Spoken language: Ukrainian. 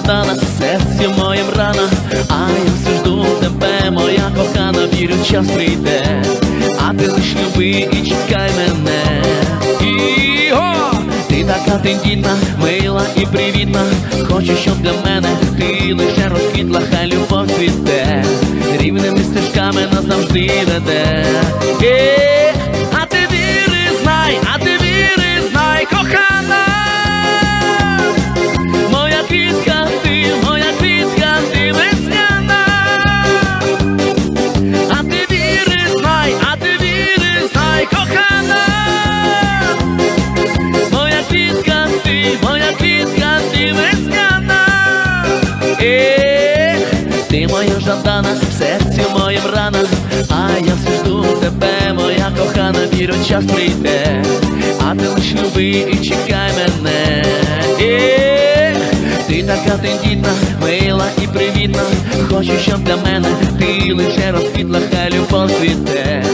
страждана, серці моєм рана, а я все жду тебе, моя кохана, вірю, час прийде, а ти лиш люби і чекай мене. Іго! Ти така тендітна, мила і привітна. Хочу, щоб для мене ти лише розквітла, хай любов цвіте. Ти моя жадана, в серці моє рана, а я все жду тебе, моя кохана, віру, час прийде, а ти лиш люби і чекай мене. Ех, ти така тендітна, мила і привітна, хочу, щоб для мене ти лише розквітла, хай любов цвіте,